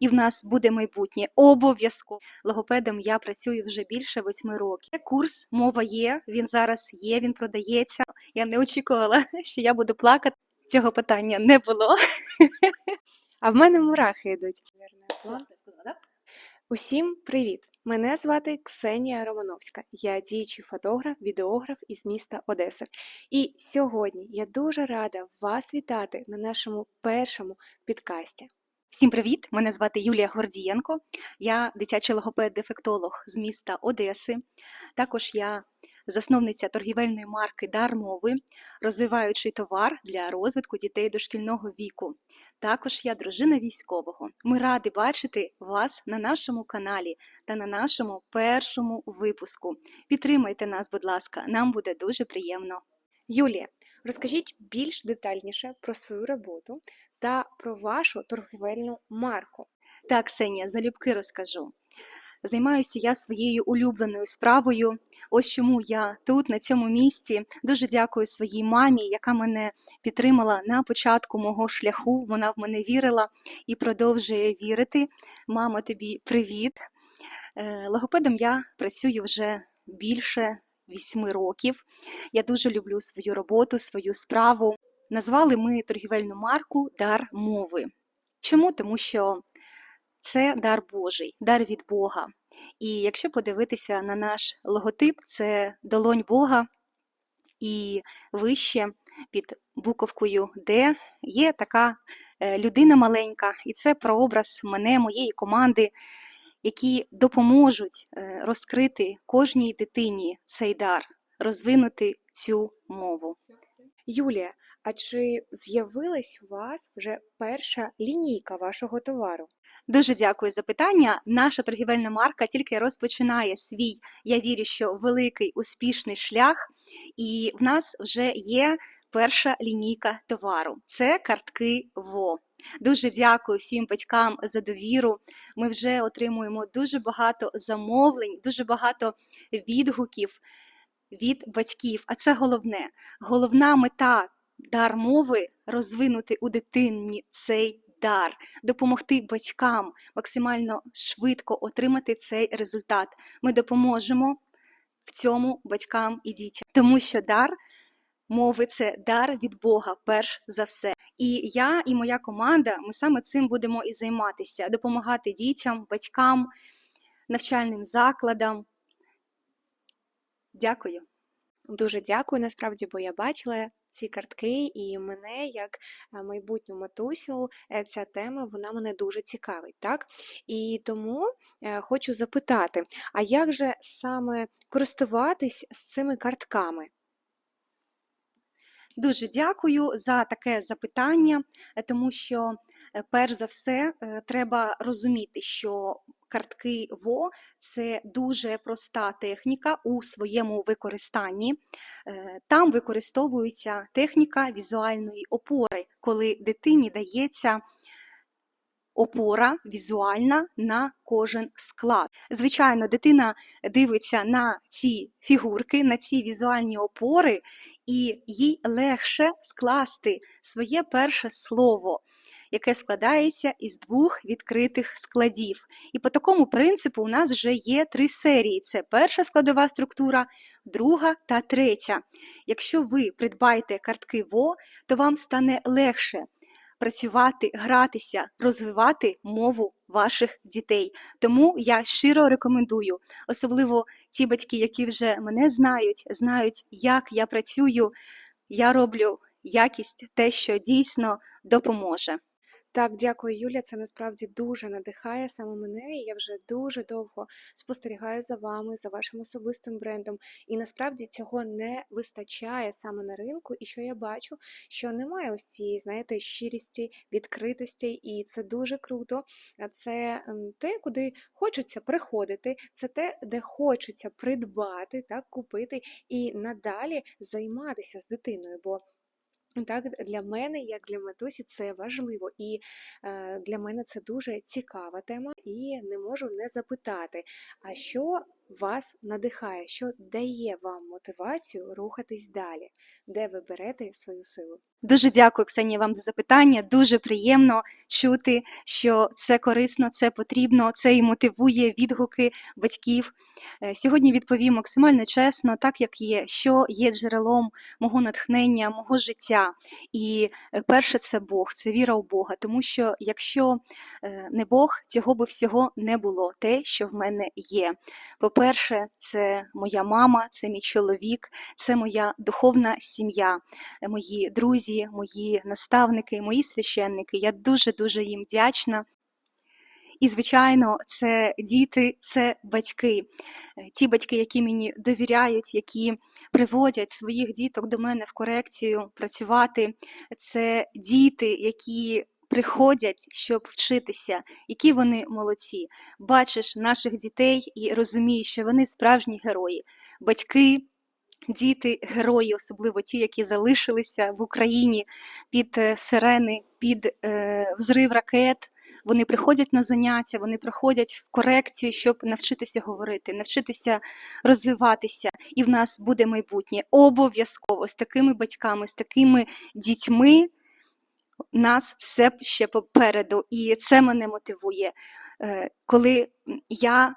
і в нас буде майбутнє. Обов'язково логопедом я працюю вже більше восьми років. Курс мова є. Він зараз є, він продається. Я не очікувала, що я буду плакати. Цього питання не було. А в мене мурахи йдуть. Усім привіт! Мене звати Ксенія Романовська. Я діючий фотограф, відеограф із міста Одеси. І сьогодні я дуже рада вас вітати на нашому першому підкасті. Всім привіт! Мене звати Юлія Гордієнко. Я дитячий логопед-дефектолог з міста Одеси. Також я засновниця торгівельної марки Дар мови, розвиваючий товар для розвитку дітей дошкільного віку. Також я дружина військового. Ми раді бачити вас на нашому каналі та на нашому першому випуску. Підтримайте нас, будь ласка, нам буде дуже приємно. Юлія, розкажіть більш детальніше про свою роботу та про вашу торгівельну марку. Так, Ксенія, залюбки розкажу. Займаюся я своєю улюбленою справою. Ось чому я тут, на цьому місці. Дуже дякую своїй мамі, яка мене підтримала на початку мого шляху. Вона в мене вірила і продовжує вірити. Мама, тобі привіт. Е, Логопедом я працюю вже більше вісьми років. Я дуже люблю свою роботу, свою справу. Назвали ми торгівельну марку Дар мови. Чому? Тому що це дар Божий, дар від Бога. І якщо подивитися на наш логотип, це долонь Бога, і вище під буковкою Д є така е, людина маленька, і це прообраз мене, моєї команди, які допоможуть е, розкрити кожній дитині цей дар, розвинути цю мову. Юлія, а чи з'явилась у вас вже перша лінійка вашого товару? Дуже дякую за питання. Наша торгівельна марка тільки розпочинає свій, я вірю, що великий успішний шлях, і в нас вже є перша лінійка товару. Це картки ВО. Дуже дякую всім батькам за довіру. Ми вже отримуємо дуже багато замовлень, дуже багато відгуків від батьків. А це головне. Головна мета дар мови розвинути у дитині цей дар, допомогти батькам максимально швидко отримати цей результат. Ми допоможемо в цьому батькам і дітям, тому що дар мови це дар від Бога, перш за все. І я і моя команда ми саме цим будемо і займатися: допомагати дітям, батькам, навчальним закладам. Дякую. Дуже дякую, насправді, бо я бачила ці картки, і мене, як е, майбутню матусю, е, ця тема вона мене дуже цікавить. так? І тому е, хочу запитати: а як же саме користуватись з цими картками? Дуже дякую за таке запитання, тому що, перш за все, треба розуміти, що картки ВО це дуже проста техніка у своєму використанні. Е, Там використовується техніка візуальної опори, коли дитині дається опора візуальна на кожен склад. Звичайно, дитина дивиться на ці фігурки, на ці візуальні опори, і їй легше скласти своє перше слово, яке складається із двох відкритих складів. І по такому принципу у нас вже є три серії: це перша складова структура, друга та третя. Якщо ви придбаєте картки ВО, то вам стане легше працювати, гратися, розвивати мову ваших дітей. Тому я щиро рекомендую, особливо ті батьки, які вже мене знають, знають, як я працюю, я роблю якість, те, що дійсно допоможе. Так, дякую, Юля. Це насправді дуже надихає саме мене. І я вже дуже довго спостерігаю за вами, за вашим особистим брендом. І насправді цього не вистачає саме на ринку. І що я бачу, що немає ось цієї, знаєте, щирісті, відкритості, і це дуже круто. Це те, куди хочеться приходити, це те, де хочеться придбати, так, купити і надалі займатися з дитиною. Бо так, для мене, як для матусі, це важливо, і е, для мене це дуже цікава тема, і не можу не запитати, а що вас надихає, що дає вам мотивацію рухатись далі, де ви берете свою силу. Дуже дякую, Ксенія, вам за запитання. Дуже приємно чути, що це корисно, це потрібно, це і мотивує відгуки батьків. Е, Сьогодні відповім максимально чесно, так як є, що є джерелом мого натхнення, мого життя. І е, перше це Бог, це віра в Бога. Тому що якщо е, не Бог, цього би всього не було, те, що в мене є. По-перше, це моя мама, це мій чоловік, це моя духовна сім'я, мої друзі, мої наставники, мої священники. Я дуже дуже їм вдячна. І, звичайно, це діти, це батьки, Е, ті батьки, які мені довіряють, які приводять своїх діток до мене в корекцію працювати. Це діти, які приходять, щоб вчитися, які вони молодці. Бачиш наших дітей і розумієш, що вони справжні герої, батьки. Діти, герої, особливо ті, які залишилися в Україні під е, сирени, під е, взрив ракет. Вони приходять на заняття, вони приходять в корекцію, щоб навчитися говорити, навчитися розвиватися, і в нас буде майбутнє. Обов'язково з такими батьками, з такими дітьми нас все ще попереду. І це мене мотивує, Е, коли я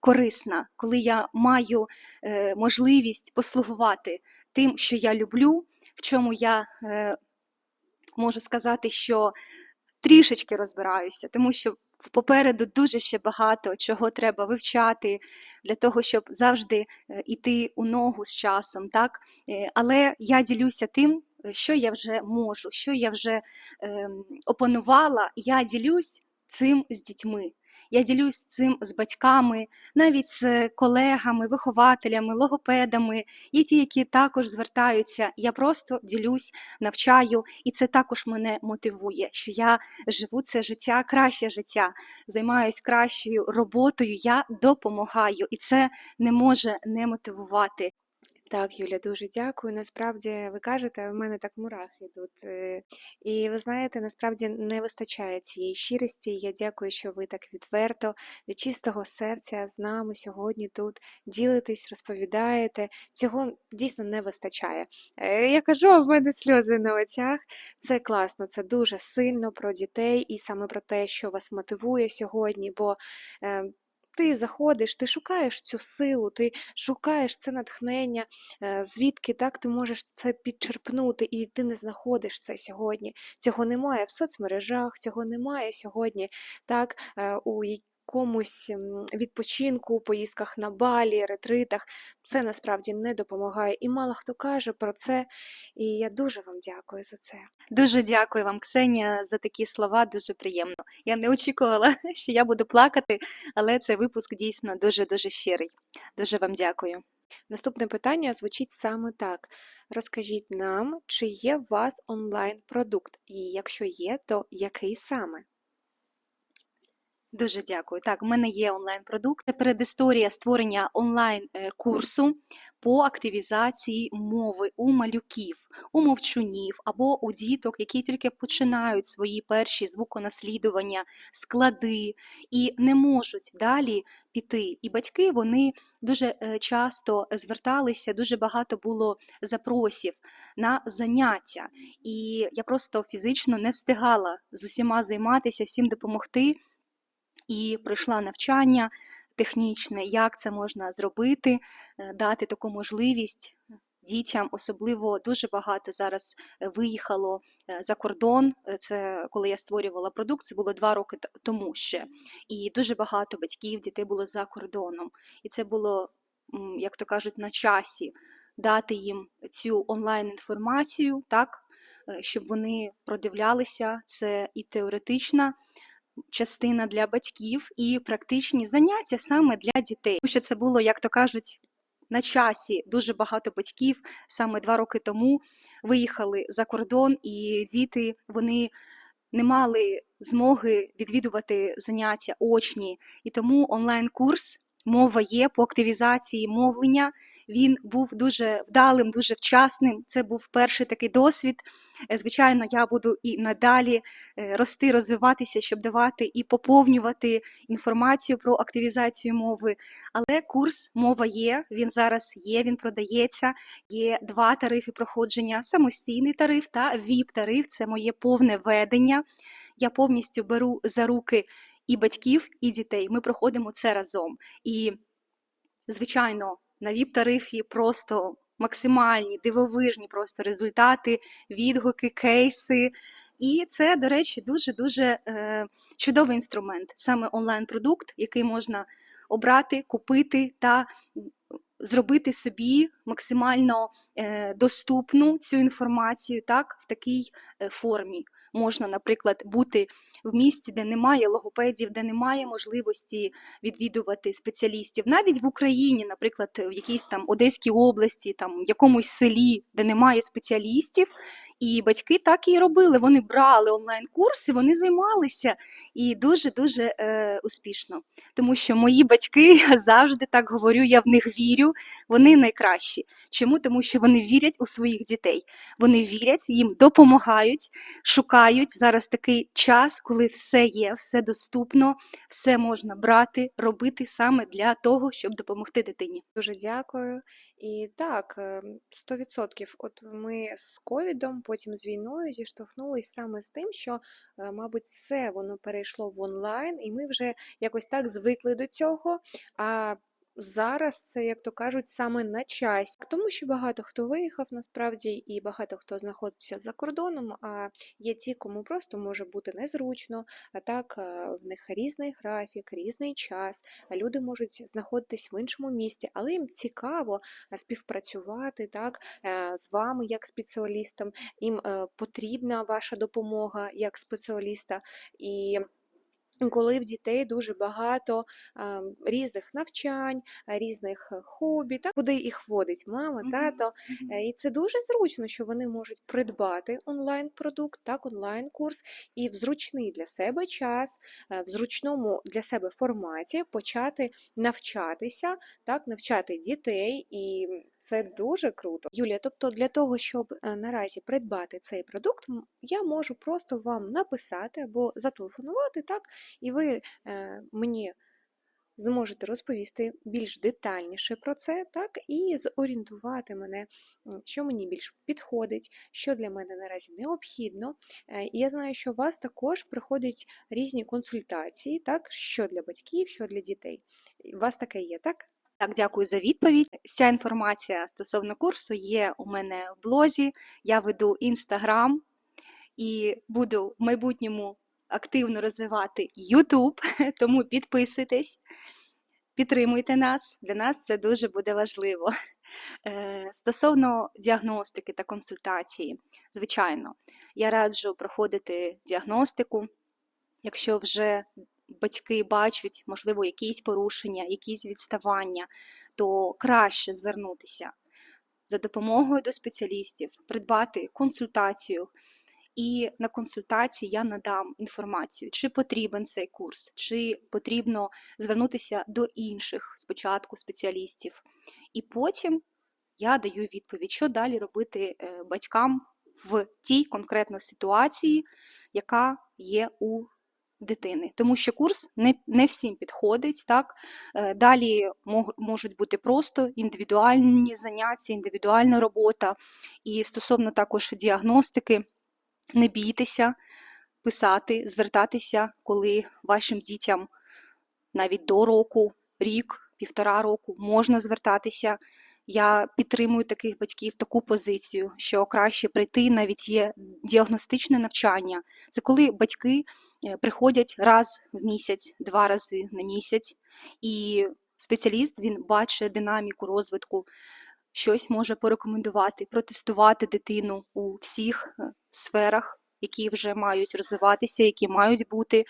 корисна, коли я маю е, можливість послугувати тим, що я люблю, в чому я е, можу сказати, що трішечки розбираюся, тому що попереду дуже ще багато чого треба вивчати для того, щоб завжди е, іти у ногу з часом. Так? Е, Але я ділюся тим, е, що я вже можу, що я вже ем, опанувала, я ділюсь цим з дітьми. Я ділюсь цим з батьками, навіть з колегами, вихователями, логопедами. Є ті, які також звертаються. Я просто ділюсь, навчаю, і це також мене мотивує, що я живу це життя, краще життя, займаюсь кращою роботою, я допомагаю, і це не може не мотивувати. Так, Юля, дуже дякую. Насправді, ви кажете, в мене так мурахи тут. е, І ви знаєте, насправді не вистачає цієї щирості. Я дякую, що ви так відверто, від чистого серця з нами сьогодні тут ділитесь, розповідаєте. Цього дійсно не вистачає. Е, Я кажу, а в мене сльози на очах. Це класно, це дуже сильно про дітей і саме про те, що вас мотивує сьогодні. бо е, ти заходиш, ти шукаєш цю силу, ти шукаєш це натхнення, е, звідки так ти можеш це підчерпнути, і ти не знаходиш це сьогодні. Цього немає в соцмережах, цього немає сьогодні так е, у якомусь відпочинку, поїздках на балі, ретритах. Це насправді не допомагає. І мало хто каже про це. І я дуже вам дякую за це. Дуже дякую вам, Ксенія, за такі слова. Дуже приємно. Я не очікувала, що я буду плакати, але цей випуск дійсно дуже дуже щирий. Дуже вам дякую. Наступне питання звучить саме так: розкажіть нам, чи є у вас онлайн-продукт, і якщо є, то який саме? Дуже дякую. Так, у мене є онлайн-продукт. Передісторія створення онлайн-курсу по активізації мови у малюків, у мовчунів або у діток, які тільки починають свої перші звуконаслідування, склади і не можуть далі піти. І батьки вони дуже е, часто зверталися, дуже багато було запросів на заняття. І я просто фізично не встигала з усіма займатися, всім допомогти і пройшла навчання технічне, як це можна зробити, е, дати таку можливість дітям. Особливо дуже багато зараз е, виїхало е, за кордон. Це коли я створювала продукт, це було два роки тому ще. І дуже багато батьків, дітей було за кордоном. І це було, як то кажуть, на часі дати їм цю онлайн-інформацію, так, е, щоб вони продивлялися. Це і теоретична частина для батьків і практичні заняття саме для дітей. Тому що це було, як то кажуть, на часі дуже багато батьків саме два роки тому виїхали за кордон, і діти вони не мали змоги відвідувати заняття очні. І тому онлайн-курс мова є по активізації мовлення. Він був дуже вдалим, дуже вчасним. Це був перший такий досвід. Е, Звичайно, я буду і надалі е, рости, розвиватися, щоб давати і поповнювати інформацію про активізацію мови. Але курс мова є. Він зараз є, він продається. Є два тарифи проходження: самостійний тариф та ВІП-тариф. Це моє повне ведення. Я повністю беру за руки і батьків, і дітей. Ми проходимо це разом. І, звичайно, на ВІП-тарифі просто максимальні, дивовижні просто результати, відгуки, кейси. І це, до речі, дуже-дуже е, чудовий інструмент, саме онлайн-продукт, який можна обрати, купити та зробити собі максимально е, доступну цю інформацію так, в такій е, формі. Можна, наприклад, бути в місті, де немає логопедів, де немає можливості відвідувати спеціалістів, навіть в Україні, наприклад, в якійсь там Одеській області, там в якомусь селі, де немає спеціалістів. І батьки так і робили. Вони брали онлайн-курси, вони займалися і дуже дуже е, успішно. Тому що мої батьки я завжди так говорю, я в них вірю. Вони найкращі. Чому? Тому що вони вірять у своїх дітей. Вони вірять, їм допомагають, шукають зараз такий час, коли все є, все доступно, все можна брати, робити саме для того, щоб допомогти дитині. Дуже дякую. І так, е, 100%. От ми з ковідом, потім з війною зіштовхнулись саме з тим, що, е, мабуть, все воно перейшло в онлайн, і ми вже якось так звикли до цього. А зараз це, як то кажуть, саме на часі. Тому що багато хто виїхав насправді, і багато хто знаходиться за кордоном, а є ті, кому просто може бути незручно, а так е, в них різний графік, різний час. Люди можуть знаходитись в іншому місті, але їм цікаво е, співпрацювати так, е, з вами як спеціалістом. Їм потрібна ваша допомога як спеціаліста. І коли в дітей дуже багато різних навчань, різних е, хобі, так, куди їх водить мама, тато. Е, І це дуже зручно, що вони можуть придбати онлайн-продукт, так, онлайн-курс, і в зручний для себе час, е, в зручному для себе форматі почати навчатися, так, навчати дітей, і це дуже круто. Юлія, тобто для того, щоб наразі придбати цей продукт, я можу просто вам написати або зателефонувати, так, і ви е, мені зможете розповісти більш детальніше про це, так, і зорієнтувати мене, що мені більш підходить, що для мене наразі необхідно. І я знаю, що у вас також приходять різні консультації, так, що для батьків, що для дітей. У вас таке є, так? Так, дякую за відповідь. Вся інформація стосовно курсу є у мене в блозі. Я веду інстаграм і буду в майбутньому активно розвивати YouTube, тому підписуйтесь, підтримуйте нас. Для нас це дуже буде важливо. Е, Стосовно діагностики та консультації, звичайно, я раджу проходити діагностику, якщо вже батьки бачать, можливо, якісь порушення, якісь відставання, то краще звернутися за допомогою до спеціалістів, придбати консультацію. І на консультації я надам інформацію, чи потрібен цей курс, чи потрібно звернутися до інших спочатку спеціалістів. І потім я даю відповідь, що далі робити е, батькам в тій конкретно ситуації, яка є у дитини. Тому що курс не, не всім підходить. Так? Е, Далі можуть бути просто індивідуальні заняття, індивідуальна робота. І стосовно також діагностики, не бійтеся писати, звертатися, коли вашим дітям навіть до року, рік, півтора року можна звертатися. Я підтримую таких батьків таку позицію, що краще прийти, навіть є діагностичне навчання. Це коли батьки е, приходять раз в місяць, два рази на місяць, і спеціаліст він бачить динаміку розвитку, щось може порекомендувати, протестувати дитину у всіх е, сферах, які вже мають розвиватися, які мають бути.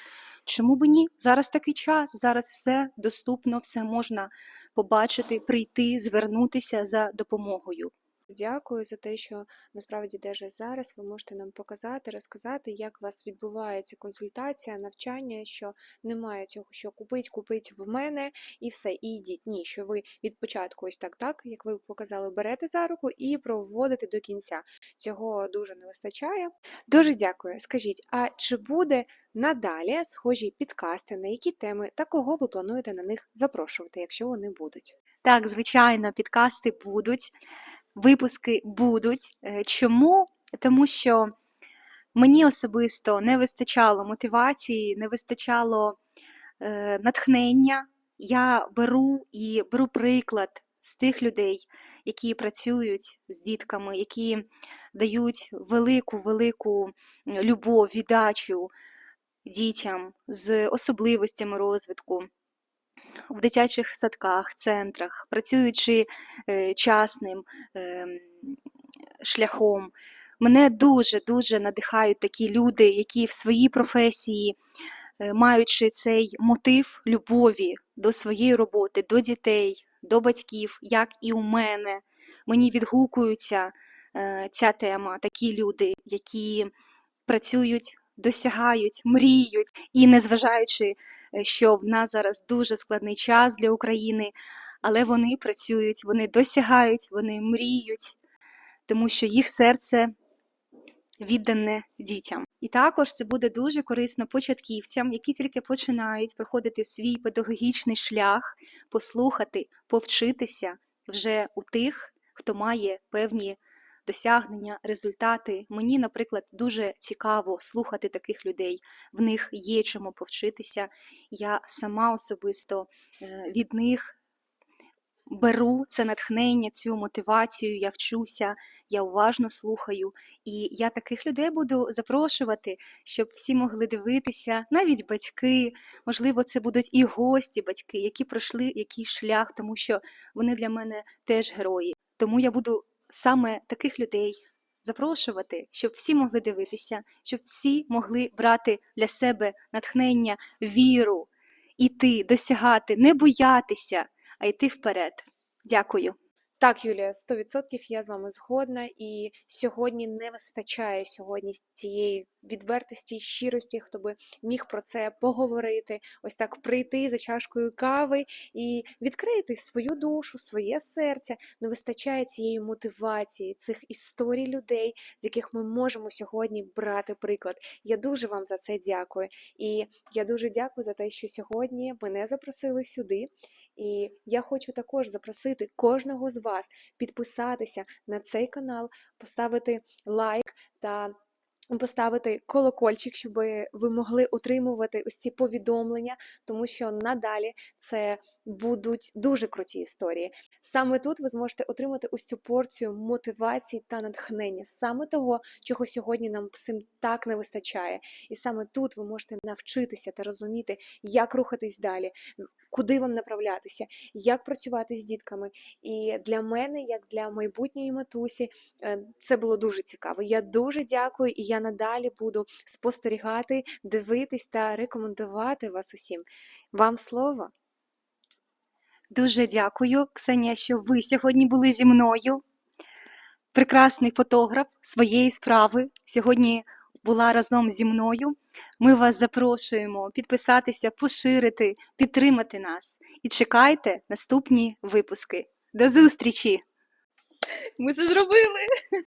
Чому би ні? Зараз такий час, зараз все доступно, все можна побачити, прийти, звернутися за допомогою. Дякую за те, що насправді даже зараз ви можете нам показати, розказати, як у вас відбувається консультація, навчання, що немає цього, що купить, купить в мене і все, і йдіть. Ні, що ви від початку, ось так, так, як ви показали, берете за руку і проводите до кінця. Цього дуже не вистачає. Дуже дякую. Скажіть, а чи буде надалі схожі підкасти, на які теми та кого ви плануєте на них запрошувати, якщо вони будуть? Так, звичайно, підкасти будуть, випуски будуть. Е, Чому? Тому що мені особисто не вистачало мотивації, не вистачало е, натхнення. Я беру і беру приклад з тих людей, які працюють з дітками, які дають велику, велику любов, віддачу дітям з особливостями розвитку в дитячих садках, центрах, працюючи е, частним ем, шляхом. Мене дуже дуже надихають такі люди, які в своїй професії, е, маючи цей мотив любові до своєї роботи, до дітей, до батьків, як і у мене, мені відгукується е, ця тема, такі люди, які працюють, досягають, мріють, і незважаючи, е, що в нас зараз дуже складний час для України, але вони працюють, вони досягають, вони мріють, тому що їх серце віддане дітям. І також це буде дуже корисно початківцям, які тільки починають проходити свій педагогічний шлях, послухати, повчитися вже у тих, хто має певні досягнення, результати. Мені, наприклад, дуже цікаво слухати таких людей. В них є чому повчитися. Я сама особисто е, від них беру це натхнення, цю мотивацію, я вчуся, я уважно слухаю. І я таких людей буду запрошувати, щоб всі могли дивитися, навіть батьки, можливо, це будуть і гості, батьки, які пройшли якийсь шлях, тому що вони для мене теж герої. Тому я буду саме таких людей запрошувати, щоб всі могли дивитися, щоб всі могли брати для себе натхнення, віру, іти, досягати, не боятися, а йти вперед. Дякую. Так, Юлія, 100% я з вами згодна, і сьогодні не вистачає сьогодні цієї відвертості, щирості, хто би міг про це поговорити, ось так прийти за чашкою кави і відкрити свою душу, своє серце. Не вистачає цієї мотивації, цих історій людей, з яких ми можемо сьогодні брати приклад. Я дуже вам за це дякую. І я дуже дякую за те, що сьогодні мене запросили сюди. І я хочу також запросити кожного з вас підписатися на цей канал, поставити лайк та поставити колокольчик, щоб ви могли отримувати ось ці повідомлення, тому що надалі це будуть дуже круті історії. Саме тут ви зможете отримати ось цю порцію мотивації та натхнення, саме того, чого сьогодні нам всім так не вистачає. І саме тут ви можете навчитися та розуміти, як рухатись далі, куди вам направлятися, як працювати з дітками. І для мене, як для майбутньої матусі, е, це було дуже цікаво. Я дуже дякую, і я надалі буду спостерігати, дивитись та рекомендувати вас усім. Вам слово. Дуже дякую, Ксенія, що ви сьогодні були зі мною. Прекрасний фотограф своєї справи сьогодні була разом зі мною. Ми вас запрошуємо підписатися, поширити, підтримати нас і чекайте наступні випуски. До зустрічі! Ми це зробили!